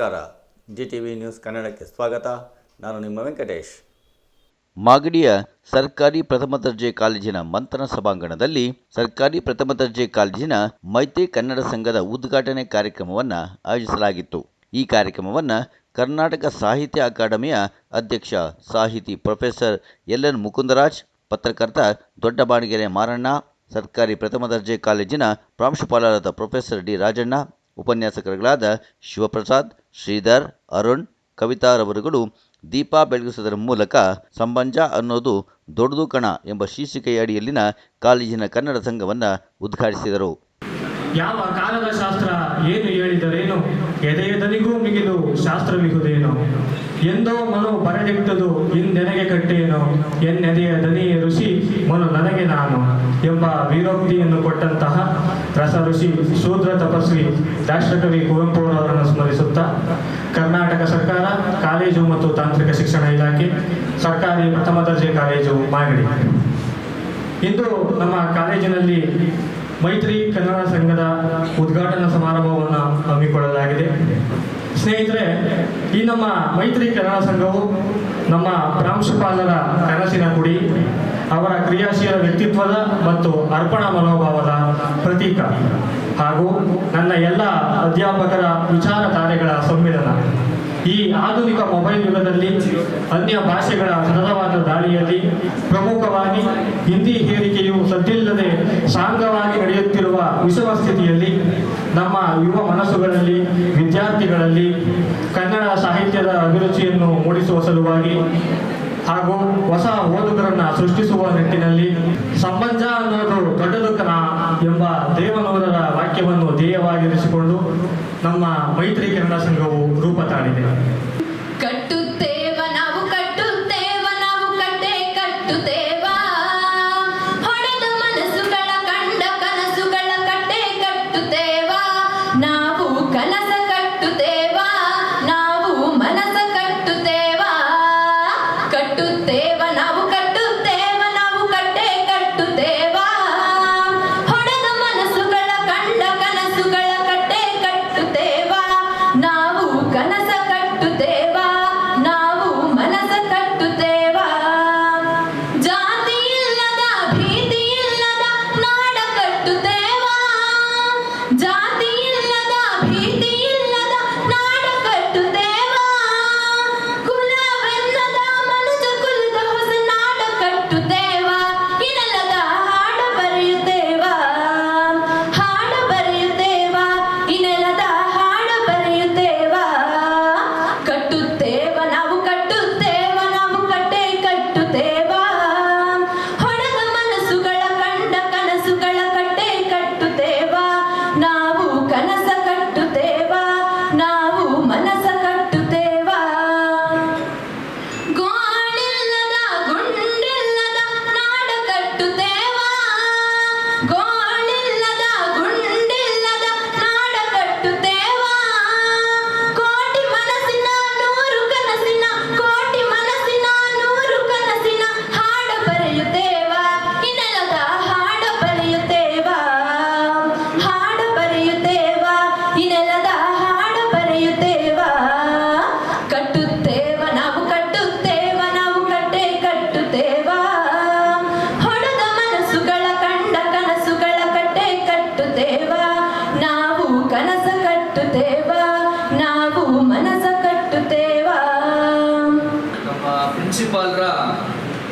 ನಮಸ್ಕಾರ. G T V news ಕನ್ನಡಕ್ಕೆ ಸ್ವಾಗತ. ನಾನು ನಿಮ್ಮ ವೆಂಕಟೇಶ್. ಮಾಗಡಿಯ ಸರ್ಕಾರಿ ಪ್ರಥಮ ದರ್ಜೆ ಕಾಲೇಜಿನ ಮಂಥನ ಸಭಾಂಗಣದಲ್ಲಿ ಸರ್ಕಾರಿ ಪ್ರಥಮ ದರ್ಜೆ ಕಾಲೇಜಿನ ಮೈತ್ರಿ ಕನ್ನಡ ಸಂಘದ ಉದ್ಘಾಟನೆ ಕಾರ್ಯಕ್ರಮವನ್ನು ಆಯೋಜಿಸಲಾಗಿತ್ತು. ಈ ಕಾರ್ಯಕ್ರಮವನ್ನು ಕರ್ನಾಟಕ ಸಾಹಿತ್ಯ ಅಕಾಡೆಮಿಯ ಅಧ್ಯಕ್ಷ ಸಾಹಿತಿ ಪ್ರೊಫೆಸರ್ ಎಲ್ ಎನ್ ಮುಕುಂದರಾಜ್, ಪತ್ರಕರ್ತ ದೊಡ್ಡಬಾಣಗೆರೆ ಮಾರಣ್ಣ, ಸರ್ಕಾರಿ ಪ್ರಥಮ ದರ್ಜೆ ಕಾಲೇಜಿನ ಪ್ರಾಂಶುಪಾಲರಾದ ಪ್ರೊಫೆಸರ್ ಡಿ ರಾಜಣ್ಣ ಉಪನ್ಯಾಸಕರುಗಳಾದ ಶಿವಪ್ರಸಾದ್, ಶ್ರೀಧರ್, ಅರುಣ್ ಕವಿತಾರವರುಗಳು ದೀಪ ಬೆಳಗಿಸುವುದರ ಮೂಲಕ ಸಂಬಂಜ ಅನ್ನೋದು ದೊಡ್ಡದು ಕಣ ಎಂಬ ಶೀರ್ಷಿಕೆಯ ಅಡಿಯಲ್ಲಿನ ಕಾಲೇಜಿನ ಕನ್ನಡ ಸಂಘವನ್ನು ಉದ್ಘಾಟಿಸಿದರು. ಯಾವ ಕಾಲದ ಶಾಸ್ತ್ರ ಏನು ಹೇಳಿದರೇನು? ಎದೆಯದನಿಗೂ ಮಿಗಿಲು ಶಾಸ್ತ್ರವಿಹುದೇನು ಎಂದೋ ಮನು ಬರಡಿಟ್ಟದು ಇಂದೆನೆಗೆ ಕಟ್ಟೇನು ಎನ್ನೆದೆಯ ದನಿಯ ಋಷಿ, ಮನು ನನಗೆ ನಾನು ಎಂಬ ವೀರೋಕ್ತಿಯನ್ನು ಕೊಟ್ಟಂತಹ ರಸ ಋಷಿ ಶೂದ್ರ ತಪಸ್ವಿ ರಾಷ್ಟ್ರಕವಿ ಕುವೆಂಪುರವರನ್ನು ಸ್ಮರಿಸುತ್ತಾ, ಕರ್ನಾಟಕ ಸರ್ಕಾರ, ಕಾಲೇಜು ಮತ್ತು ತಾಂತ್ರಿಕ ಶಿಕ್ಷಣ ಇಲಾಖೆ, ಸರ್ಕಾರಿ ಪ್ರಥಮ ದರ್ಜೆ ಕಾಲೇಜು ಮಾಗಡಿ. ಇಂದು ನಮ್ಮ ಕಾಲೇಜಿನಲ್ಲಿ ಮೈತ್ರಿ ಕನ್ನಡ ಸಂಘದ ಉದ್ಘಾಟನಾ ಸಮಾರಂಭವನ್ನು ಹಮ್ಮಿಕೊಳ್ಳಲಾಗಿದೆ. ಸ್ನೇಹಿತರೆ, ಈ ನಮ್ಮ ಮೈತ್ರಿ ಕನ್ನಡ ಸಂಘವು ನಮ್ಮ ಪ್ರಾಂಶುಪಾಲರ ಕನಸಿನ ಗುಡಿ, ಅವರ ಕ್ರಿಯಾಶೀಲ ವ್ಯಕ್ತಿತ್ವದ ಮತ್ತು ಅರ್ಪಣಾ ಮನೋಭಾವದ ಪ್ರತೀಕ ಹಾಗೂ ನನ್ನ ಎಲ್ಲ ಅಧ್ಯಾಪಕರ ವಿಚಾರ ತಾರೆಗಳ ಸಮ್ಮಿಲನ. ಈ ಆಧುನಿಕ ಮೊಬೈಲ್ ಯುಗದಲ್ಲಿ ಅನ್ಯ ಭಾಷೆಗಳ ಸತತವಾದ ದಾಳಿಯಲ್ಲಿ ಪ್ರಮುಖವಾಗಿ ಹಿಂದಿ ಹೇರಿಕೆಯು ಸದ್ದಿಲ್ಲದೆ ಸಾಂಗವಾಗಿ ನಡೆಯುತ್ತಿರುವ ವಿಷಮ ಸ್ಥಿತಿಯಲ್ಲಿ ನಮ್ಮ ಯುವ ಮನಸ್ಸುಗಳಲ್ಲಿ, ವಿದ್ಯಾರ್ಥಿಗಳಲ್ಲಿ ಕನ್ನಡ ಸಾಹಿತ್ಯದ ಅಭಿರುಚಿಯನ್ನು ಮೂಡಿಸುವ ಸಲುವಾಗಿ ಹಾಗೂ ಹೊಸ ಓದುಗರನ್ನ ಸೃಷ್ಟಿಸುವ ನಿಟ್ಟಿನಲ್ಲಿ ಸಂಬಂಧ ಅನ್ನೋದು ದೊಡ್ಡದು ಕನ ಎಂಬ ದೇವನೂರರ ವಾಕ್ಯವನ್ನು ಧ್ಯೇಯವಾಗಿರಿಸಿಕೊಂಡು ನಮ್ಮ ಮೈತ್ರಿ ಕನ್ನಡ ಸಂಘವು ರೂಪ ತಾಳಿದೆ.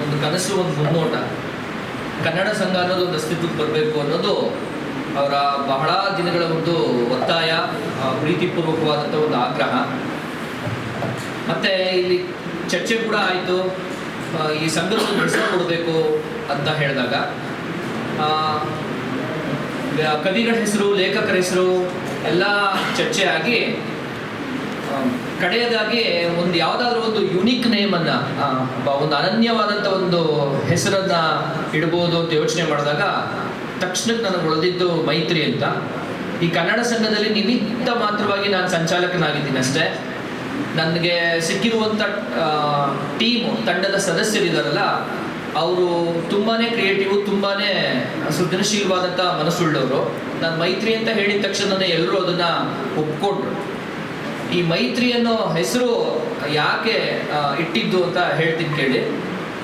ಒಂದು ಕನಸು, ಒಂದು ಮುನ್ನೋಟ. ಕನ್ನಡ ಸಂಘ ಅನ್ನೋದು ಒಂದು ಅಸ್ತಿತ್ವಕ್ಕೆ ಬರಬೇಕು ಅನ್ನೋದು ಅವರ ಬಹಳ ದಿನಗಳ ಒಂದು ಒತ್ತಾಯ ಪ್ರೀತಿಪೂರ್ವಕವಾದಂಥ ಒಂದು ಆಗ್ರಹ. ಮತ್ತು ಇಲ್ಲಿ ಚರ್ಚೆ ಕೂಡ ಆಯಿತು. ಈ ಸಂಘವನ್ನು ನಡೆಸಿಕೊಡ್ಬೇಕು ಕೊಡಬೇಕು ಅಂತ ಹೇಳಿದಾಗ ಕವಿಗಳ ಹೆಸರು, ಲೇಖಕರ ಹೆಸರು, ಎಲ್ಲ ಚರ್ಚೆ ಆಗಿ ಕಡೆಯದಾಗಿ ಒಂದು ಯಾವುದಾದ್ರೂ ಒಂದು ಯುನಿಕ್ ನೇಮನ್ನು ಒಂದು ಅನನ್ಯವಾದಂಥ ಒಂದು ಹೆಸರನ್ನ ಇಡ್ಬೋದು ಅಂತ ಯೋಚನೆ ಮಾಡಿದಾಗ ತಕ್ಷಣಕ್ಕೆ ನನಗೆ ಉಳಿದಿದ್ದು ಮೈತ್ರಿ ಅಂತ. ಈ ಕನ್ನಡ ಸಂಘದಲ್ಲಿ ನಿಮಿತ್ತ ಮಾತ್ರವಾಗಿ ನಾನು ಸಂಚಾಲಕನಾಗಿದ್ದೀನಿ ಅಷ್ಟೇ. ನನಗೆ ಸಿಕ್ಕಿರುವಂಥ ಟೀಮ್ ತಂಡದ ಸದಸ್ಯರಿದಾರಲ್ಲ, ಅವರು ತುಂಬಾ ಕ್ರಿಯೇಟಿವ್ ತುಂಬಾ ಸೃಜನಶೀಲವಾದಂಥ ಮನಸ್ಸುಳ್ಳವರು. ನಾನು ಮೈತ್ರಿ ಅಂತ ಹೇಳಿದ ತಕ್ಷಣನೇ ಎಲ್ಲರೂ ಅದನ್ನು ಒಪ್ಕೊಂಡ್ರು. ಈ ಮೈತ್ರಿ ಅನ್ನೋ ಹೆಸರು ಯಾಕೆ ಇಟ್ಟಿದ್ದು ಅಂತ ಹೇಳ್ತೀನಿ ಕೇಳಿ.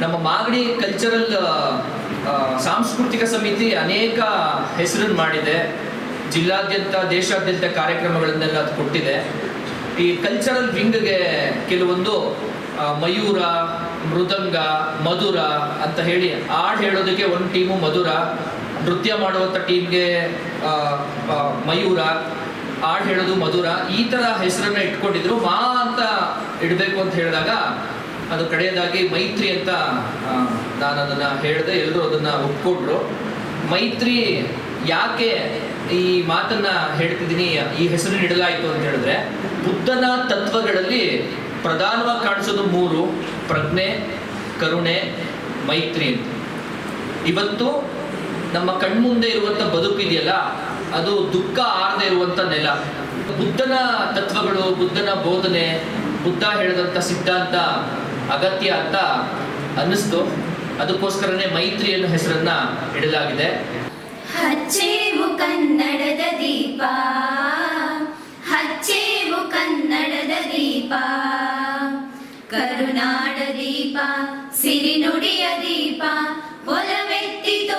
ನಮ್ಮ ಮಾಗಡಿ ಕಲ್ಚರಲ್ ಸಾಂಸ್ಕೃತಿಕ ಸಮಿತಿ ಅನೇಕ ಹೆಸರನ್ನು ಮಾಡಿದೆ. ಜಿಲ್ಲಾದ್ಯಂತ, ದೇಶಾದ್ಯಂತ ಕಾರ್ಯಕ್ರಮಗಳನ್ನೆಲ್ಲ ಅದು ಕೊಟ್ಟಿದೆ. ಈ ಕಲ್ಚರಲ್ ವಿಂಗ್ಗೆ ಕೆಲವೊಂದು ಮಯೂರ, ಮೃದಂಗ, ಮಧುರ ಅಂತ ಹೇಳಿ ಹಾಡು ಹೇಳೋದಕ್ಕೆ ಒಂದು ಟೀಮು ಮಧುರ, ನೃತ್ಯ ಮಾಡುವಂಥ ಟೀಮ್ಗೆ ಮಯೂರ ಹಾಡು ಹೇಳೋದು ಮಧುರ, ಈ ಥರ ಹೆಸರನ್ನ ಇಟ್ಕೊಂಡಿದ್ರು, ಮಾ ಅಂತ ಇಡಬೇಕು ಅಂತ ಹೇಳಿದಾಗ, ಅದು ಕಡೆಯದಾಗಿ ಮೈತ್ರಿ ಅಂತ ನಾನು ಅದನ್ನು ಹೇಳಿದೆ ಎಲ್ಲರೂ ಅದನ್ನು ಒಪ್ಕೊಂಡ್ರು. ಮೈತ್ರಿ ಯಾಕೆ ಈ ಮಾತನ್ನ ಹೇಳ್ತಿದ್ದೀನಿ, ಈ ಹೆಸರು ನೀಡಲಾಯಿತು ಅಂತ ಹೇಳಿದ್ರೆ, ಬುದ್ಧನ ತತ್ವಗಳಲ್ಲಿ ಪ್ರಧಾನವಾಗಿ ಕಾಣಿಸೋದು ಮೂರು, ಪ್ರಜ್ಞೆ, ಕರುಣೆ, ಮೈತ್ರಿ ಅಂತ. ಇವತ್ತು ನಮ್ಮ ಕಣ್ಮುಂದೆ ಇರುವಂತ ಬದುಕಿದೆಯಲ್ಲ ಅದು ದುಃಖ ಆರದೆ ಇರುವಂತ ನೆಲ. ಬುದ್ಧನ ತತ್ವಗಳು, ಬುದ್ಧನ ಬೋಧನೆ, ಬುದ್ಧ ಹೇಳಿದಂಥ ಸಿದ್ಧಾಂತ, ಅಗತ್ಯ ಅಂತ ಅನ್ನಿಸ್ತು. ಅದಕ್ಕೋಸ್ಕರನೇ ಮೈತ್ರಿ ಅನ್ನೋ ಹೆಸರನ್ನ ಇಡಲಾಗಿದೆ. ಹಚ್ಚೇವು ಕನ್ನಡದ ದೀಪ. ಹಚ್ಚೇವು ಕನ್ನಡದ ದೀಪ. ಕರುನಾಡ ದೀಪ, ಸಿರಿನುಡಿಯ ದೀಪ ಒಲವೆತ್ತಿ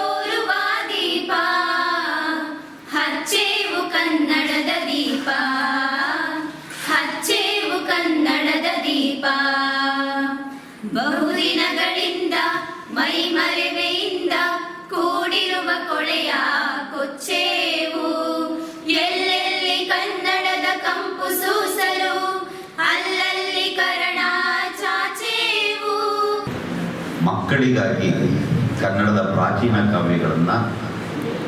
ಮೈ ಮರೆವೆಯಿಂದ ಕೂಡಿರುವ ಕೊಳೆಯ ಕೊಚ್ಚೇವು. ಎಲ್ಲೆಲ್ಲಿ ಕನ್ನಡದ ಕಂಪು ಸೂಸಲು, ಅಲ್ಲಲ್ಲಿ ಕರಣ ಚಾಚೇವು. ಮಕ್ಕಳಿಗಾಗಿ ಕನ್ನಡದ ಪ್ರಾಚೀನ ಕಾವ್ಯಗಳನ್ನು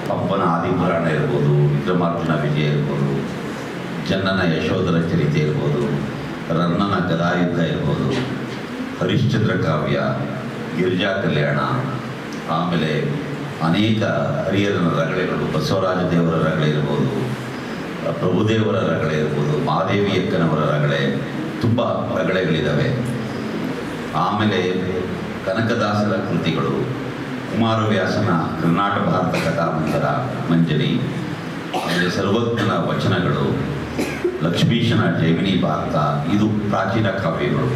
ಪಪ್ಪನ ಆದಿಪುರಾಣ ಇರ್ಬೋದು, ವಿಕ್ರಮಾರ್ಜುನ ವಿಜಯ ಇರ್ಬೋದು, ಜನ್ನನ ಯಶೋಧರ ಚರಿತೆ ಇರ್ಬೋದು, ರನ್ನನ ಗದಾಯುದ್ಧ ಇರ್ಬೋದು, ಹರಿಶ್ಚಂದ್ರ ಕಾವ್ಯ ಗಿರಿಜಾ ಕಲ್ಯಾಣ ಆಮೇಲೆ ಅನೇಕ ಹರಿಯರನ ರಗಳೆಗಳು ಬಸವರಾಜ ದೇವರ ರಗಳೆ ಇರ್ಬೋದು, ಪ್ರಭುದೇವರ ರಗಳೆ ಇರ್ಬೋದು, ಮಹಾದೇವಿ ಅಕ್ಕನವರ ರಗಳೆ, ತುಂಬ ರಗಳೆಗಳಿದ್ದಾವೆ ಆಮೇಲೆ ಕನಕದಾಸರ ಕೃತಿಗಳು, ಕುಮಾರವ್ಯಾಸನ ಕರ್ನಾಟಕ ಭಾರತ ಕಥಾಮಂತರ ಮಂಜರಿ ಆಮೇಲೆ ಸರ್ವಜ್ಞನ ವಚನಗಳು, ಲಕ್ಷ್ಮೀಶನ ಜೈಮಿನಿ ಭಾರತ, ಇದು ಪ್ರಾಚೀನ ಕಾವ್ಯಗಳು.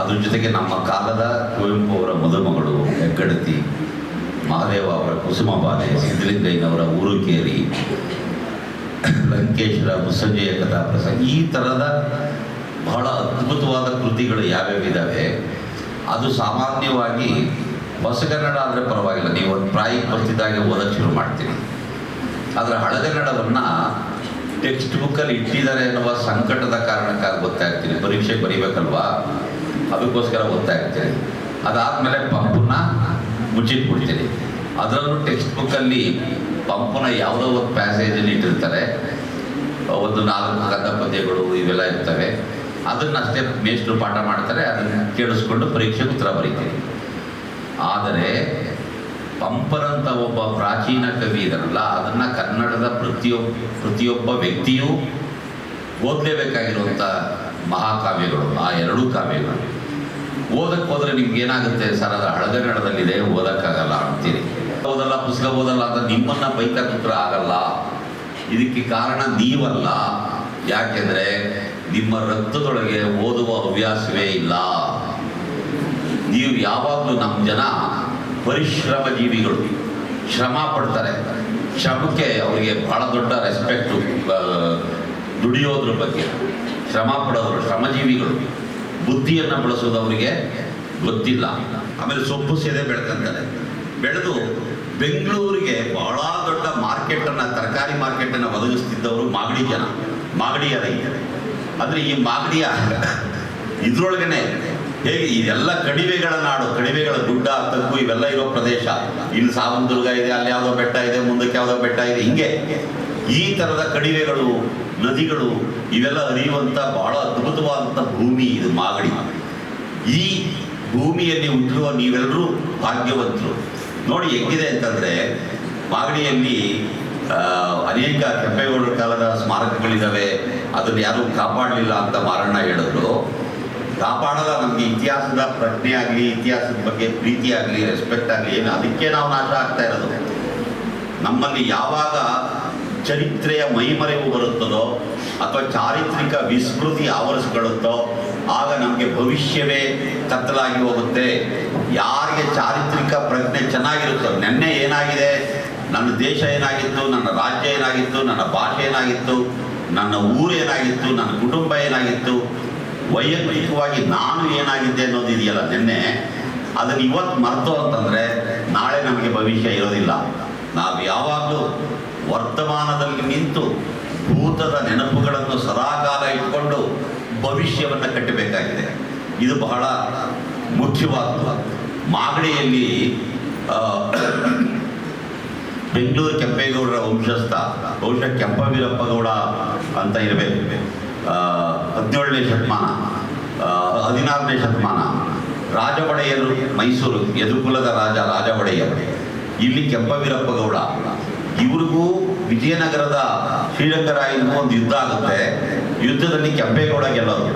ಅದ್ರ ಜೊತೆಗೆ ನಮ್ಮ ಕಾಲದ ಕುವೆಂಪು ಅವರ ಮದುಮಗಳು ಹೆಗ್ಗಡತಿ, ಮಹಾದೇವ ಅವರ ಕುಸುಮಬಾಲೆ ಸಿದ್ಧಲಿಂಗಯ್ಯನವರ ಊರುಕೇರಿ ಲಂಕೇಶ್ವರ ಕಥಾ ಪ್ರಸಂಗ, ಈ ಥರದ ಬಹಳ ಅದ್ಭುತವಾದ ಕೃತಿಗಳು ಯಾವ್ಯಾವಿದ್ದಾವೆ ಅದು ಸಾಮಾನ್ಯವಾಗಿ ಹೊಸಗನ್ನಡ ಆದರೆ ಪರವಾಗಿಲ್ಲ. ನೀವು ಒಂದು ಪ್ರಾಯಿ ಬರ್ತಿದ್ದಾಗೆ ಓದಕ್ಕೆ ಶುರು ಮಾಡ್ತೀವಿ ಆದರೆ ಹಳಗನ್ನಡವನ್ನು ಟೆಕ್ಸ್ಟ್ ಬುಕ್ಕಲ್ಲಿ ಇಟ್ಟಿದ್ದಾರೆ ಎನ್ನುವ ಸಂಕಟದ ಕಾರಣಕ್ಕಾಗಿ ಗೊತ್ತಾಗ್ತೀನಿ ಪರೀಕ್ಷೆಗೆ ಬರೀಬೇಕಲ್ವಾ? ಅದಕ್ಕೋಸ್ಕರ ಓದ್ತಾ ಇರ್ತೀನಿ ಅದಾದಮೇಲೆ ಪಂಪನ್ನ ಮುಚ್ಚಿಟ್ಬಿಡ್ತೀನಿ ಅದರಲ್ಲೂ ಟೆಕ್ಸ್ಟ್ ಬುಕ್ಕಲ್ಲಿ ಪಂಪನ ಯಾವುದೋ ಒಂದು ಪ್ಯಾಸೇಜಲ್ಲಿ ಇಟ್ಟಿರ್ತಾರೆ. ಒಂದು ನಾಲ್ಕು ಕಥಾ ಪದ್ಯಗಳು ಇವೆಲ್ಲ ಇರ್ತವೆ. ಅದನ್ನಷ್ಟೇ ಮೇಷ್ಟ್ರು ಪಾಠ ಮಾಡ್ತಾರೆ, ಅದನ್ನು ಕೇಳಿಸ್ಕೊಂಡು ಪರೀಕ್ಷೆಗೆ ಉತ್ತರ ಬರೀತೀನಿ ಆದರೆ ಪಂಪರಂತ ಒಬ್ಬ ಪ್ರಾಚೀನ ಕವಿ ಇದರಲ್ಲ ಅದನ್ನ ಕನ್ನಡದ ಪ್ರತಿಯೊಬ್ಬ ಪ್ರತಿಯೊಬ್ಬ ವ್ಯಕ್ತಿಯೂ ಓದಲೇಬೇಕಾಗಿರುವಂಥ ಮಹಾಕಾವ್ಯಗಳು, ಆ ಎರಡೂ ಕಾವ್ಯಗಳು. ಓದಕ್ಕೆ ಹೋದ್ರೆ ನಿಮ್ಗೆ ಏನಾಗುತ್ತೆ ಸರ್? ಅದು ಹಳಗನ್ನಡದಲ್ಲಿದೆ ಓದಕ್ಕಾಗಲ್ಲ ಅಂತೀರಿ. ಓದಲ್ಲ ಪುಸ್ತಕ ಓದಲ್ಲ ಅಂತ ನಿಮ್ಮನ್ನ ಬೈಕತ್ರ ಆಗಲ್ಲ. ಇದಕ್ಕೆ ಕಾರಣ ನೀವಲ್ಲ. ಯಾಕೆಂದ್ರೆ ನಿಮ್ಮ ರಕ್ತದೊಳಗೆ ಓದುವ ಹವ್ಯಾಸವೇ ಇಲ್ಲ. ನೀವು ಯಾವಾಗಲೂ ನಮ್ಮ ಜನ ಪರಿಶ್ರಮ ಜೀವಿಗಳು ಶ್ರಮ ಪಡ್ತಾರೆ. ಶ್ರಮಕ್ಕೆ ಅವರಿಗೆ ಬಹಳ ದೊಡ್ಡ ರೆಸ್ಪೆಕ್ಟು ದುಡಿಯೋದ್ರ ಬಗ್ಗೆ. ಶ್ರಮ ಪಡೋದ್ರು ಶ್ರಮಜೀವಿಗಳು. ಬುದ್ಧಿಯನ್ನು ಬಳಸೋದು ಅವರಿಗೆ ಗೊತ್ತಿಲ್ಲ. ಆಮೇಲೆ ಸೊಪ್ಪು ಸೇದೆ ಬೆಳ್ಕೊಂತಾರೆ. ಬೆಳೆದು ಬೆಂಗಳೂರಿಗೆ ಬಹಳ ದೊಡ್ಡ ಮಾರ್ಕೆಟನ್ನು, ತರಕಾರಿ ಮಾರ್ಕೆಟನ್ನು ಒದಗಿಸ್ತಿದ್ದವರು ಮಾಗಡಿ ಜನ ಮಾಗಡಿಯ ರೈತರು ಅಂದರೆ ಈ ಮಾಗಡಿಯ ಇದ್ರೊಳಗನೆ ಹೇಗೆ ಇದೆಲ್ಲ ಕಣಿವೆಗಳ ನಾಡು, ಕಣಿವೆಗಳ ಗುಡ್ಡ, ತಗ್ಗು ಇವೆಲ್ಲ ಇರೋ ಪ್ರದೇಶ. ಇಲ್ಲಿ ಸಾವಂತದುರ್ಗ ಇದೆ, ಅಲ್ಲಿ ಯಾವುದೋ ಬೆಟ್ಟ ಇದೆ, ಮುಂದಕ್ಕೆ ಯಾವುದೋ ಬೆಟ್ಟ ಇದೆ, ಹಿಂಗೆ. ಈ ಥರದ ಕಣಿವೆಗಳು ನದಿಗಳು ಇವೆಲ್ಲ ಹರಿಯುವಂಥ ಬಹಳ ಅದ್ಭುತವಾದಂಥ ಭೂಮಿ ಇದು ಮಾಗಡಿ. ಈ ಭೂಮಿಯಲ್ಲಿ ಹುಟ್ಟಿರುವ ನೀವೆಲ್ಲರೂ ಭಾಗ್ಯವಂತರು. ನೋಡಿ ಹೆಂಗಿದೆ ಅಂತಂದರೆ ಮಾಗಡಿಯಲ್ಲಿ ಅನೇಕ ಕೆಂಪೇಗೌಡರ ಕಾಲದ ಸ್ಮಾರಕಗಳಿದ್ದಾವೆ ಅದನ್ನು ಯಾರೂ ಕಾಪಾಡಲಿಲ್ಲ ಅಂತ ಮಾರಣ್ಣ ಹೇಳಿದ್ರು. ಕಾಪಾಡಲ್ಲ, ನಮಗೆ ಇತಿಹಾಸದ ಪ್ರಜ್ಞೆ ಆಗಲಿ, ಇತಿಹಾಸದ ಬಗ್ಗೆ ಪ್ರೀತಿ ಆಗಲಿ ರೆಸ್ಪೆಕ್ಟ್ ಆಗಲಿ, ಏನು, ಅದಕ್ಕೆ ನಾವು ನಾಶ ಆಗ್ತಾ ಇರೋದು. ನಮ್ಮಲ್ಲಿ ಯಾವಾಗ ಚರಿತ್ರೆಯ ಮೈಮರೆವು ಬರುತ್ತದೋ ಅಥವಾ ಚಾರಿತ್ರಿಕ ವಿಸ್ಮೃತಿ ಆವರಿಸಿಕೊಳ್ಳುತ್ತೋ, ಆಗ ನಮಗೆ ಭವಿಷ್ಯವೇ ಕತ್ತಲಾಗಿ ಹೋಗುತ್ತೆ. ಯಾರಿಗೆ ಚಾರಿತ್ರಿಕ ಪ್ರಜ್ಞೆ ಚೆನ್ನಾಗಿರುತ್ತೋ, ನೆನ್ನೆ ಏನಾಗಿದೆ? ನನ್ನ ದೇಶ ಏನಾಗಿತ್ತು? ನನ್ನ ರಾಜ್ಯ ಏನಾಗಿತ್ತು? ನನ್ನ ಭಾಷೆ ಏನಾಗಿತ್ತು? ನನ್ನ ಊರು ಏನಾಗಿತ್ತು? ನನ್ನ ಕುಟುಂಬ ಏನಾಗಿತ್ತು? ವೈಯಕ್ತಿಕವಾಗಿ ನಾನು ಏನಾಗಿದ್ದೆ ಅನ್ನೋದು ಇದೆಯಲ್ಲ ನಿನ್ನೆ? ಅದನ್ನು ಇವತ್ತು ಮರೆತು ಅಂತಂದರೆ ನಾಳೆ ನಮಗೆ ಭವಿಷ್ಯ ಇರೋದಿಲ್ಲ. ನಾವು ಯಾವಾಗಲೂ ವರ್ತಮಾನದಲ್ಲಿ ನಿಂತು ಭೂತದ ನೆನಪುಗಳನ್ನು ಸದಾಕಾಲ ಇಟ್ಕೊಂಡು ಭವಿಷ್ಯವನ್ನು ಕಟ್ಟಬೇಕಾಗಿದೆ. ಇದು ಬಹಳ ಮುಖ್ಯವಾದ ಮಾಗಡಿಯಲ್ಲಿ ಬೆಂಗಳೂರು ಕೆಂಪೇಗೌಡರ ವಂಶಸ್ಥ, ಬಹುಶಃ ಕೆಂಪವೀರಪ್ಪಗೌಡ ಅಂತ ಇರಬೇಕು. ಹದಿನೇಳನೇ ಶತಮಾನ ಹದಿನಾರನೇ ಶತಮಾನ ರಾಜ ಒಡೆಯರು ಮೈಸೂರು, ಯದುಕುಲದ ರಾಜ ರಾಜ ಒಡೆಯರು ಇಲ್ಲಿ ಕೆಂಪವೀರಪ್ಪ ಗೌಡ ಇವ್ರಿಗೂ ವಿಜಯನಗರದ ಶ್ರೀರಂಗರಾಯನಿಗೂ ಒಂದು ಯುದ್ಧ ಆಗುತ್ತೆ. ಯುದ್ಧದಲ್ಲಿ ಕೆಂಪೇಗೌಡ ಗೆಲ್ಲೋದು.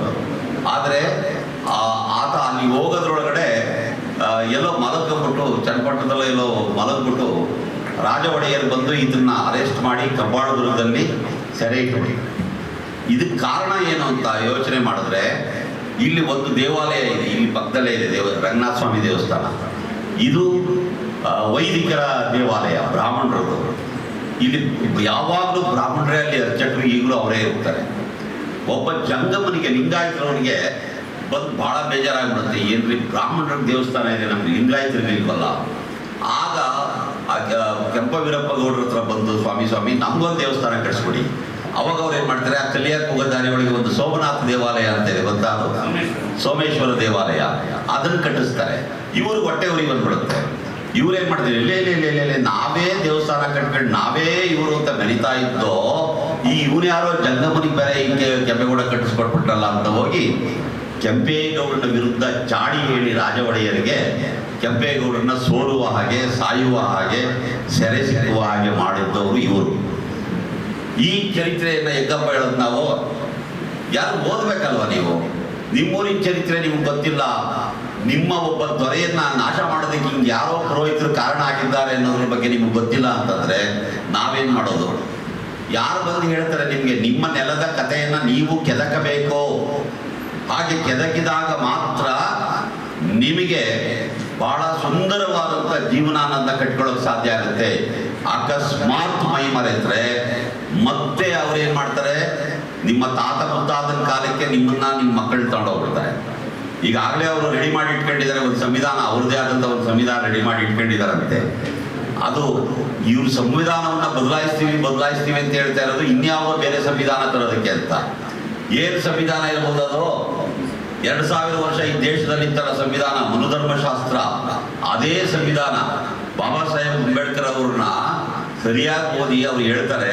ಆದರೆ ಆತ ಅಲ್ಲಿ ಹೋಗೋದ್ರೊಳಗಡೆ ಎಲ್ಲೋ ಮಲಗ್ಬಿಟ್ಟು ಚನ್ನಪಟ್ಟಣದಲ್ಲೋ ಎಲ್ಲೋ ಮಲಗ್ಬಿಟ್ಟು ರಾಜ ಒಡೆಯರು ಬಂದು ಇದನ್ನ ಅರೆಸ್ಟ್ ಮಾಡಿ ಕಬ್ಬಾಳದುರ್ಗದಲ್ಲಿ ಸೆರೆ ಇಟ್ಟು ಇದಕ್ಕೆ ಕಾರಣ ಏನು ಅಂತ ಯೋಚನೆ ಮಾಡಿದ್ರೆ, ಇಲ್ಲಿ ಒಂದು ದೇವಾಲಯ ಇದೆ. ಇಲ್ಲಿ ಪಕ್ಕದಲ್ಲೇ ಇದೆ ದೇವ, ರಂಗನಾಥ ಸ್ವಾಮಿ ದೇವಸ್ಥಾನ. ಇದು ವೈದಿಕರ ದೇವಾಲಯ ಬ್ರಾಹ್ಮಣರದು ಇಲ್ಲಿ ಯಾವಾಗಲೂ ಬ್ರಾಹ್ಮಣರೇ ಅಲ್ಲಿ ಅರ್ಚಕರು ಈಗಲೂ ಅವರೇ ಇರ್ತಾರೆ. ಒಬ್ಬ ಜಂಗಮನಿಗೆ ಲಿಂಗಾಯತರವನಿಗೆ ಬಂದು ಭಾಳ ಬೇಜಾರಾಗ್ಬಿಡುತ್ತೆ. ಏನ್ರಿ ಬ್ರಾಹ್ಮಣರ ದೇವಸ್ಥಾನ ಇದೆ ನಮ್ಗೆ ಲಿಂಗಾಯತರಿಗೆ ಇಲ್ವಲ್ಲ ಆಗ ಕೆಂಪ ವೀರಪ್ಪ ಗೌಡ್ರ ಹತ್ರ ಬಂದು ಸ್ವಾಮಿ ಸ್ವಾಮಿ ನಮ್ಗೊಂದು ದೇವಸ್ಥಾನ ಕಟ್ಸ್ಕೊಡಿ. ಅವಾಗ ಅವ್ರು ಏನ್ ಮಾಡ್ತಾರೆ ಆ ತಲೆಯ ದಾರಿ ಒಳಗೆ ಒಂದು ಸೋಮನಾಥ ದೇವಾಲಯ ಅಂತ ಇದೆ ಗೊತ್ತಾ? ಸೋಮೇಶ್ವರ. ದೇವಾಲಯ. ಅದನ್ನ ಕಟ್ಟಿಸ್ತಾರೆ. ಇವರು ಹೊಟ್ಟೆ ಊರಿಗೆ ಬಂದ್ಬಿಡುತ್ತೆ. ಇವ್ರೇನ್ ಮಾಡ್ತಾರೆ ಇಲ್ಲೇ ಇಲ್ಲೇ ನಾವೇ ದೇವಸ್ಥಾನ ಕಟ್ಕೊಂಡು ನಾವೇ ಇವರು ಅಂತ ಬೆಳೀತಾ ಇದ್ದೋ, ಈ ಇವನು ಯಾರೋ ಜಂಗಮನಿಗೆ ಬೇರೆ ಹಿಂಗೆ ಕೆಂಪೇಗೌಡ ಕಟ್ಟಿಸ್ಕೊಟ್ಬಿಟ್ರಲ್ಲ ಅಂತ ಹೋಗಿ ಕೆಂಪೇಗೌಡನ ವಿರುದ್ಧ ಚಾಡಿ ಹೇಳಿ ರಾಜ ಒಡೆಯರಿಗೆ ಕೆಂಪೇಗೌಡರನ್ನ ಸೋಲುವ ಹಾಗೆ, ಸಾಯುವ ಹಾಗೆ, ಸೆರೆ ಸಿಕ್ಕುವ ಹಾಗೆ ಮಾಡಿದ್ದವರು ಇವರು. ಈ ಚರಿತ್ರೆಯನ್ನ ಹೆಗ್ಗಪ್ಪ ಹೇಳೋದು ನಾವು, ಯಾರು ಓದ್ಬೇಕಲ್ವ ನೀವು? ನಿಮ್ಮೂರಿನ ಚರಿತ್ರೆ ನಿಮ್ಗೆ ಗೊತ್ತಿಲ್ಲ. ನಿಮ್ಮ ಒಬ್ಬ ದೊರೆಯನ್ನ ನಾಶ ಮಾಡೋದಕ್ಕೆ ಹಿಂಗೆ ಯಾರೋ ಪುರೋಹಿತರು ಕಾರಣ ಆಗಿದ್ದಾರೆ ಅನ್ನೋದ್ರ ಬಗ್ಗೆ ನಿಮ್ಗೆ ಗೊತ್ತಿಲ್ಲ ಅಂತಂದ್ರೆ ನಾವೇನ್ ಮಾಡೋದು? ಯಾರು ಬಂದು ಹೇಳ್ತಾರೆ ನಿಮ್ಗೆ, ನಿಮ್ಮ ನೆಲದ ಕಥೆಯನ್ನ ನೀವು ಕೆದಕಬೇಕು. ಹಾಗೆ ಕೆದಕಿದಾಗ ಮಾತ್ರ ನಿಮಗೆ ಬಹಳ ಸುಂದರವಾದಂಥ ಜೀವನಾನಂದ ಕಟ್ಕೊಳ್ಳೋಕೆ ಸಾಧ್ಯ ಆಗುತ್ತೆ. ಅಕಸ್ಮಾತ್ ಮೈ ಮರೆತ್ರೆ ಮತ್ತೆ ಅವ್ರೇನ್ ಮಾಡ್ತಾರೆ? ನಿಮ್ಮ ತಾತ ಮುತ್ತಾತನ ಕಾಲಕ್ಕೆ ನಿಮ್ಮನ್ನ ನಿಮ್ಮ ಮಕ್ಕಳು ತಗೊಂಡೋಗ್ಬಿಡ್ತಾರೆ. ಈಗಾಗಲೇ ಅವರು ರೆಡಿ ಮಾಡಿ ಇಟ್ಕೊಂಡಿದ್ದಾರೆ, ಒಂದು ಸಂವಿಧಾನ, ಅವ್ರದ್ದೇ ಆದಂಥ ಒಂದು ಸಂವಿಧಾನ ರೆಡಿ ಮಾಡಿ ಇಟ್ಕೊಂಡಿದ್ದಾರಂತೆ. ಅದು ಇವ್ರ ಸಂವಿಧಾನವನ್ನ ಬದಲಾಯಿಸ್ತೀವಿ ಬದಲಾಯಿಸ್ತೀವಿ ಅಂತ ಹೇಳ್ತಾ ಇರೋದು ಇನ್ಯಾವ ಬೇರೆ ಸಂವಿಧಾನ ತರೋದಕ್ಕೆ ಅಂತ. ಏನು ಸಂವಿಧಾನ ಇರ್ಬೋದು ಅದು ಎರಡು ಸಾವಿರ ವರ್ಷ ಈ ದೇಶದಲ್ಲಿ ತರ ಸಂವಿಧಾನ, ಮನುಧರ್ಮಶಾಸ್ತ್ರ, ಅದೇ ಸಂವಿಧಾನ. ಬಾಬಾ ಸಾಹೇಬ್ ಅಂಬೇಡ್ಕರ್ ಅವ್ರನ್ನ ಸರಿಯಾಗಿ ಓದಿ ಅವ್ರು ಹೇಳ್ತಾರೆ,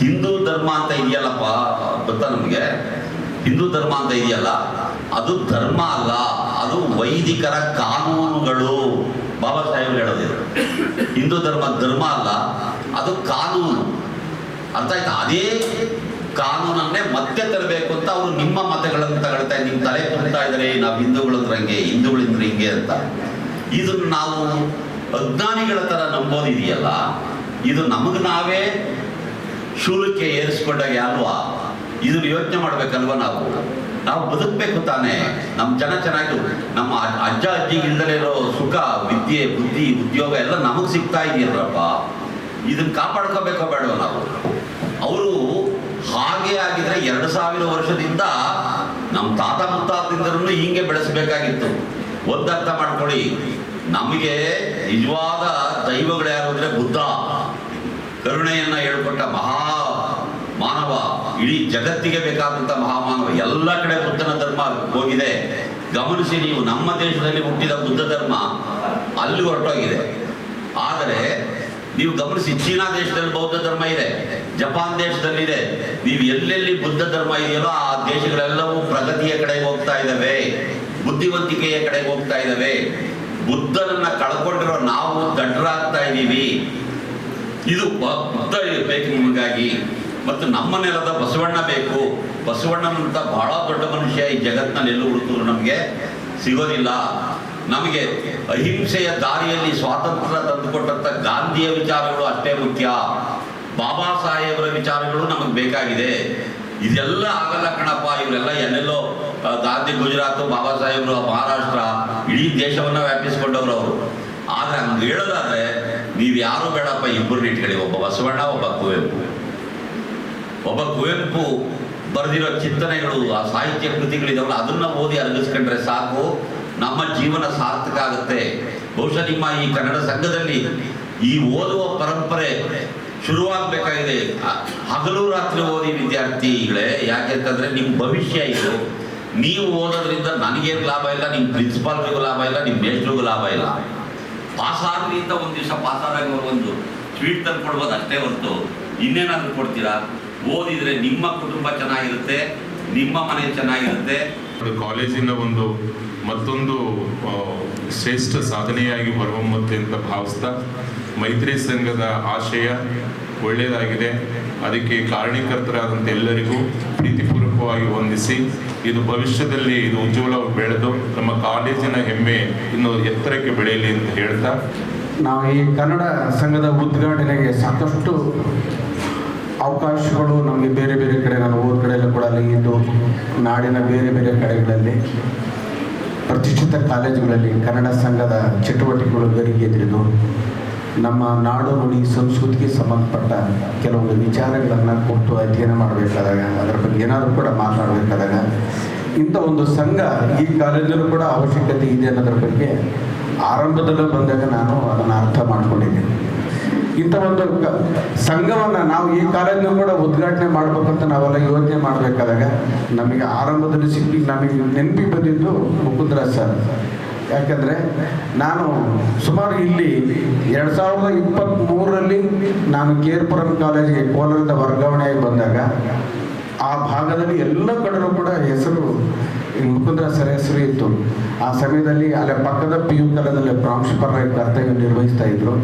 ಹಿಂದೂ ಧರ್ಮ ಅಂತ ಇದೆಯಲ್ಲಪ್ಪ ಗೊತ್ತಾ ನಮಗೆ? ಹಿಂದೂ ಧರ್ಮ ಅಂತ ಇದೆಯಲ್ಲ. ಅದು ಧರ್ಮ ಅಲ್ಲ, ಅದು ವೈದಿಕರ ಕಾನೂನುಗಳು. ಬಾಬಾ ಸಾಹೇಬ್ ಹೇಳೋದಿದ್ರು. ಹಿಂದೂ ಧರ್ಮ ಧರ್ಮ ಅಲ್ಲ, ಅದು ಕಾನೂನು. ಅರ್ಥ ಆಯ್ತಾ? ಅದೇ ಕಾನೂನನ್ನೇ ಮತ್ತೆ ತರಬೇಕು ಅಂತ ಅವರು ನಿಮ್ಮ ಮತಗಳನ್ನು ತಗೊಳ್ತಾ ನಿಮ್ಮ ತಲೆ ತುಂಬ್ತಾ ಇದ್ದಾರೆ, ನಾವು ಹಿಂದೂಗಳಂದ್ರೆ ಹಂಗೆ ಹಿಂದೂಗಳಿಂದ್ರೆ ಹಿಂಗೆ ಅಂತ. ಇದನ್ನು ನಾವು ಅಜ್ಞಾನಿಗಳ ಥರ ನಂಬೋದಿದೆಯಲ್ಲ, ಇದು ನಮಗೆ ನಾವೇ ಶೂಲಕ್ಕೆ ಏರಿಸ್ಕೊಂಡಾಗ ಅಲ್ವಾ ಇದನ್ನು ಯೋಚನೆ ಮಾಡ್ಬೇಕಲ್ವಾ ನಾವು? ನಾವು ಬದುಕಬೇಕು ತಾನೇ. ನಮ್ಮ ಜನ ಚೆನ್ನಾಗಿ ನಮ್ಮ ಅಜ್ಜ ಇಲ್ದಲೇ ಇರೋ ಸುಖ, ವಿದ್ಯೆ, ಬುದ್ಧಿ, ಉದ್ಯೋಗ ಎಲ್ಲ ನಮಗೆ ಸಿಗ್ತಾ ಇದೆಯಲ್ಲಪ್ಪ. ಇದನ್ನ ಕಾಪಾಡ್ಕೋಬೇಕೋ ಬೇಡವ ನಾವು? ಅವರು ಹಾಗೆ ಆಗಿದ್ರೆ ಎರಡು ಸಾವಿರ ವರ್ಷದಿಂದ ನಮ್ಮ ತಾತ ಮುತ್ತಾತದಿಂದಲೂ ಹಿಂಗೆ ಬೆಳೆಸಬೇಕಾಗಿತ್ತು. ಒಂದು ಅರ್ಥ ಮಾಡ್ಕೊಳ್ಳಿ. ನಮಗೆ ನಿಜವಾದ ದೈವಗಳು ಯಾರು ಅಂದ್ರೆ ಬುದ್ಧ. ಕರುಣೆಯನ್ನ ಹೇಳ್ಕೊಟ್ಟ ಮಹಾ ಮಾನವ. ಇಡೀ ಜಗತ್ತಿಗೆ ಬೇಕಾದಂಥ ಮಹಾಮಾನವ ಎಲ್ಲ ಕಡೆ ಬುದ್ಧನ ಧರ್ಮ ಹೋಗಿದೆ. ಗಮನಿಸಿ ನೀವು, ನಮ್ಮ ದೇಶದಲ್ಲಿ ಹುಟ್ಟಿದ ಬುದ್ಧ ಧರ್ಮ ಅಲ್ಲಿ ಹೊರಟೋಗಿದೆ. ಆದರೆ ನೀವು ಗಮನಿಸಿ, ಚೀನಾ ದೇಶದಲ್ಲಿ ಬೌದ್ಧ ಧರ್ಮ ಇದೆ, ಜಪಾನ್ ದೇಶದಲ್ಲಿದೆ. ನೀವು ಎಲ್ಲೆಲ್ಲಿ ಬುದ್ಧ ಧರ್ಮ ಇದೆಯಲ್ಲೋ ಆ ದೇಶಗಳೆಲ್ಲವೂ ಪ್ರಗತಿಯ ಕಡೆಗೆ ಹೋಗ್ತಾ ಇದ್ದಾವೆ, ಬುದ್ಧಿವಂತಿಕೆಯ ಕಡೆಗೆ ಹೋಗ್ತಾ ಇದ್ದಾವೆ. ಬುದ್ಧನನ್ನ ಕಳ್ಕೊಂಡಿರೋ ನಾವು ದಡ್ಡರಾಗ್ತಾ ಇದ್ದೀವಿ. ಇದು ಬುದ್ಧ ಇರಬೇಕು ನಿಮಗಾಗಿ. ಮತ್ತು ನಮ್ಮ ನೆಲದ ಬಸವಣ್ಣ ಬೇಕು. ಬಸವಣ್ಣನಂತ ಬಹಳ ದೊಡ್ಡ ಮನುಷ್ಯ ಈ ಜಗತ್ತಿನಲ್ಲಿ ಎಲ್ಲೂ ಹುಡುಕಿದ್ರು ನಮಗೆ ಸಿಗೋದಿಲ್ಲ. ನಮಗೆ ಅಹಿಂಸೆಯ ದಾರಿಯಲ್ಲಿ ಸ್ವಾತಂತ್ರ್ಯ ತಂದುಕೊಟ್ಟಂತ ಗಾಂಧಿಯ ವಿಚಾರಗಳು ಅಷ್ಟೇ ಮುಖ್ಯ. ಬಾಬಾ ಸಾಹೇಬರ ವಿಚಾರಗಳು ನಮಗೆ ಬೇಕಾಗಿದೆ. ಇದೆಲ್ಲ ಆಗಲ್ಲ ಕಣಪ್ಪ, ಇವರೆಲ್ಲ ಎಲ್ಲೆಲ್ಲೋ ಗಾಂಧಿ ಗುಜರಾತ್, ಬಾಬಾ ಸಾಹೇಬರು, ಮಹಾರಾಷ್ಟ್ರ, ಇಡೀ ದೇಶವನ್ನ ವ್ಯಾಪಿಸಿಕೊಂಡವರು ಅವರು. ಆದ್ರೆ ಹಂಗೆ ಹೇಳೋದಾದ್ರೆ ನೀವು ಯಾರು ಬೇಡಪ್ಪ ಇಬ್ಬರು ಇಟ್ಕೊಳ್ಳಿ. ಒಬ್ಬ ಬಸವಣ್ಣ, ಒಬ್ಬ ಕುವೆಂಪು. ಒಬ್ಬ ಕುವೆಂಪು ಬರೆದಿರೋ ಚಿಂತನೆಗಳು, ಆ ಸಾಹಿತ್ಯ ಕೃತಿಗಳಿದಾವಲ್ಲ, ಅದನ್ನ ಓದಿ ಅರಗಿಸ್ಕೊಂಡ್ರೆ ಸಾಕು. ನಮ್ಮ ಜೀವನ ಸಾರ್ಥಕ ಆಗುತ್ತೆ. ಬಹುಶಃ ನಿಮ್ಮ ಈ ಕನ್ನಡ ಸಂಘದಲ್ಲಿ ಈ ಓದುವ ಪರಂಪರೆ ಶುರುವಾಗಬೇಕಾಗಿದೆ. ಹಗಲು ರಾತ್ರಿ ಓದಿ ವಿದ್ಯಾರ್ಥಿಗಳೇ, ಯಾಕೆ ಅಂತಂದ್ರೆ ನಿಮ್ಮ ಭವಿಷ್ಯ ಇದು. ನೀವು ಓದೋದ್ರಿಂದ ನನಗೇನು ಲಾಭ ಇಲ್ಲ ನಿಮ್ಮ ಪ್ರಿನ್ಸಿಪಾಲ್ಗೂ ಲಾಭ ಇಲ್ಲ ನಿಮ್ಮ ಮೇಸ್ಟ್ರಿಗೂ ಲಾಭ ಇಲ್ಲ. ಪಾಸ್ ಆಗಲಿ ಅಂತ ಒಂದು ದಿವಸ ಪಾಸ್ ಆದಾಗ ಒಂದು ಸ್ವೀಟ್ ತಂದು ಕೊಡ್ಬೋದು ಅಷ್ಟೇ ಹೊರತು. ಇನ್ನೇನಾದ್ರೂ ಕೊಡ್ತೀರಾ? ಓದಿದ್ರೆ ನಿಮ್ಮ ಕುಟುಂಬ ಚೆನ್ನಾಗಿರುತ್ತೆ ನಿಮ್ಮ ಮನೆ ಚೆನ್ನಾಗಿರುತ್ತೆ. ಅದು ಕಾಲೇಜಿನ ಒಂದು ಮತ್ತೊಂದು ಶ್ರೇಷ್ಠ ಸಾಧನೆಯಾಗಿ ಹೊರಹೊಮ್ಮುತ್ತೆ ಅಂತ ಭಾವಿಸ್ತಾ ಮೈತ್ರಿ ಸಂಘದ ಆಶಯ ಒಳ್ಳೆಯದಾಗಿದೆ. ಅದಕ್ಕೆ ಕಾರಣೀಕರ್ತರಾದಂಥ ಎಲ್ಲರಿಗೂ ಪ್ರೀತಿಪೂರ್ವಕವಾಗಿ ವಂದಿಸಿ ಇದು ಭವಿಷ್ಯದಲ್ಲಿ ಇದು ಉಜ್ವಲ ಬೆಳೆದು ನಮ್ಮ ಕಾಲೇಜಿನ ಹೆಮ್ಮೆ ಇನ್ನು ಎತ್ತರಕ್ಕೆ ಬೆಳೆಯಲಿ ಅಂತ ಹೇಳ್ತಾ. ನಾವು ಈ ಕನ್ನಡ ಸಂಘದ ಉದ್ಘಾಟನೆಗೆ ಸಾಕಷ್ಟು ಅವಕಾಶಗಳು ನಮಗೆ ಬೇರೆ ಬೇರೆ ಕಡೆ, ನಾನು ಊರ ಕಡೆಯಲ್ಲೂ ಕೂಡ ಇದ್ದು, ನಾಡಿನ ಬೇರೆ ಬೇರೆ ಕಡೆಗಳಲ್ಲಿ, ಪ್ರತಿಷ್ಠಿತ ಕಾಲೇಜುಗಳಲ್ಲಿ, ಕನ್ನಡ ಸಂಘದ ಚಟುವಟಿಕೆಗಳು ಗರಿಗೆದ್ರಿದ್ದು ನಮ್ಮ ನಾಡು ನುಡಿ ಸಂಸ್ಕೃತಿಗೆ ಸಂಬಂಧಪಟ್ಟ ಕೆಲವೊಂದು ವಿಚಾರಗಳನ್ನು ಕೊಟ್ಟು ಅಧ್ಯಯನ ಮಾಡಬೇಕಾದಾಗ, ಅದರ ಬಗ್ಗೆ ಏನಾದರೂ ಕೂಡ ಮಾತನಾಡಬೇಕಾದಾಗ ಇಂಥ ಒಂದು ಸಂಘ ಈ ಕಾಲೇಜಲ್ಲೂ ಕೂಡ ಅವಶ್ಯಕತೆ ಇದೆ ಅನ್ನೋದ್ರ ಬಗ್ಗೆ ಆರಂಭದಲ್ಲೂ ಬಂದಾಗ ನಾನು ಅದನ್ನು ಅರ್ಥ ಮಾಡ್ಕೊಂಡಿದ್ದೀನಿ. ಇಂಥ ಒಂದು ಸಂಘವನ್ನು ನಾವು ಈ ಕಾಲೇಜ್ನ ಕೂಡ ಉದ್ಘಾಟನೆ ಮಾಡ್ಬೇಕಂತ ನಾವೆಲ್ಲ ಯೋಚನೆ ಮಾಡಬೇಕಾದಾಗ ನಮಗೆ ಆರಂಭದಲ್ಲಿ ಸಿಕ್ಕಿ ನಮಗೆ ನೆನಪಿಗೆ ಬಂದಿದ್ದು ಮುಕುಂದರಾಜ್ ಸರ್. ಯಾಕಂದ್ರೆ ನಾನು ಸುಮಾರು ಇಲ್ಲಿ ಎರಡು ಸಾವಿರದ ಇಪ್ಪತ್ತ್ ಮೂರರಲ್ಲಿ ನಾನು ಕೇರ್ಪುರಂ ಕಾಲೇಜಿಗೆ ಕೋಲಾರದ ವರ್ಗಾವಣೆಯಾಗಿ ಬಂದಾಗ ಆ ಭಾಗದಲ್ಲಿ ಎಲ್ಲ ಕಡೆಯೂ ಕೂಡ ಹೆಸರು ಮುಕುಂದ್ರ ಸರ್ ಹೆಸರು ಇತ್ತು. ಆ ಸಮಯದಲ್ಲಿ ಅಲ್ಲೇ ಪಕ್ಕದ ಪಿ ಯು ಕಾಲದಲ್ಲಿ ಪ್ರಾಂಶುಪಾಲರಾಗಿ ಕರ್ತವ್ಯ ನಿರ್ವಹಿಸ್ತಾ ಇದ್ರು.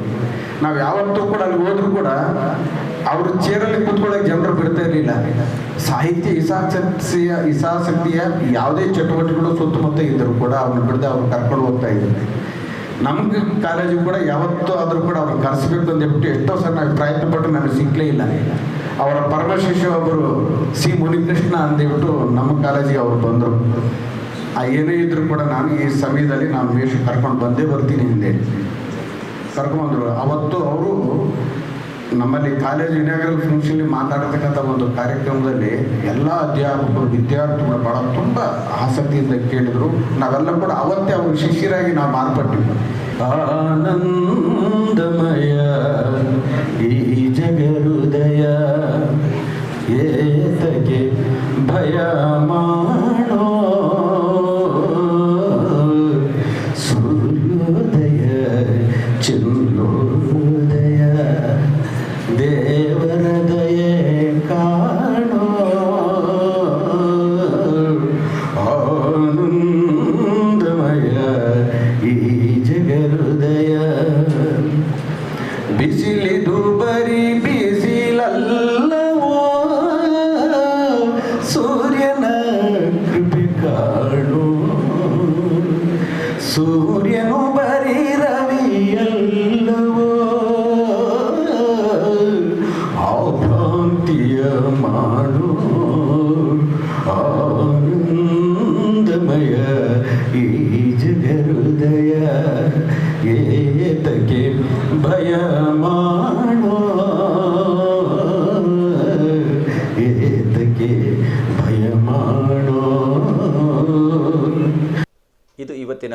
ನಾವು ಯಾವತ್ತೂ ಕೂಡ ಅಲ್ಲಿ ಹೋದ್ರು ಕೂಡ ಅವರು ಚೇರಲ್ಲಿ ಕೂತ್ಕೊಳ್ಳೋಕೆ ಜನರು ಬಿಡ್ತಾ ಇರಲಿಲ್ಲ. ಸಾಹಿತ್ಯ ಹಿಸಾಸಕ್ತಿಯ ಹಿಸಾಸಕ್ತಿಯ ಯಾವುದೇ ಚಟುವಟಿಕೆಗಳು ಸುತ್ತಮುತ್ತ ಇದ್ದರೂ ಕೂಡ ಅವ್ರನ್ನ ಬಿಡದೆ ಅವ್ರು ಕರ್ಕೊಂಡು ಹೋಗ್ತಾ ಇದ್ರು. ನಮ್ಗೆ ಕಾಲೇಜು ಕೂಡ ಯಾವತ್ತೂ ಆದರೂ ಕೂಡ ಅವ್ರನ್ನ ಕರೆಸ್ಬೇಕು ಅಂತ ಹೇಳ್ಬಿಟ್ಟು ಎಷ್ಟೋ ನಾವು ಪ್ರಯತ್ನ ಪಟ್ಟು ನನಗೆ ಸಿಕ್ಕಲೇ ಇಲ್ಲ. ಅವರ ಪರಮ ಶಿಷ್ಯ ಒಬ್ಬರು ಸಿ ಮುನಿಕೃಷ್ಣ ಅಂದಿಬಿಟ್ಟು ನಮ್ಮ ಕಾಲೇಜಿಗೆ ಅವರು ಬಂದರು. ಆ ಏನೇ ಇದ್ರು ಕೂಡ ನಾನು ಈ ಸಮಯದಲ್ಲಿ ನಾನು ವೇಷ ಕರ್ಕೊಂಡು ಬಂದೇ ಬರ್ತೀನಿ ಹಿಂದೆ ಕರ್ಕೊಂಡ್ಬಂದರು ಅವತ್ತು ಅವರು ನಮ್ಮಲ್ಲಿ ಕಾಲೇಜ್ ಇಂಡಿಯಾಗಲ್ ಫಂಕ್ಷನ್ ಮಾತಾಡತಕ್ಕಂಥ ಒಂದು ಕಾರ್ಯಕ್ರಮದಲ್ಲಿ ಎಲ್ಲ ಅಧ್ಯಾಪಕರು, ವಿದ್ಯಾರ್ಥಿಗಳು ಬಹಳ ತುಂಬ ಆಸಕ್ತಿಯಿಂದ ಕೇಳಿದರು. ನಾವೆಲ್ಲ ಕೂಡ ಅವತ್ತೇ ಅವ್ರ ಶಿಷ್ಯರಾಗಿ ನಾವು ಮಾರ್ಪಟ್ಟಿ ಆನಂದಮಯ ಈ ಜಗ يا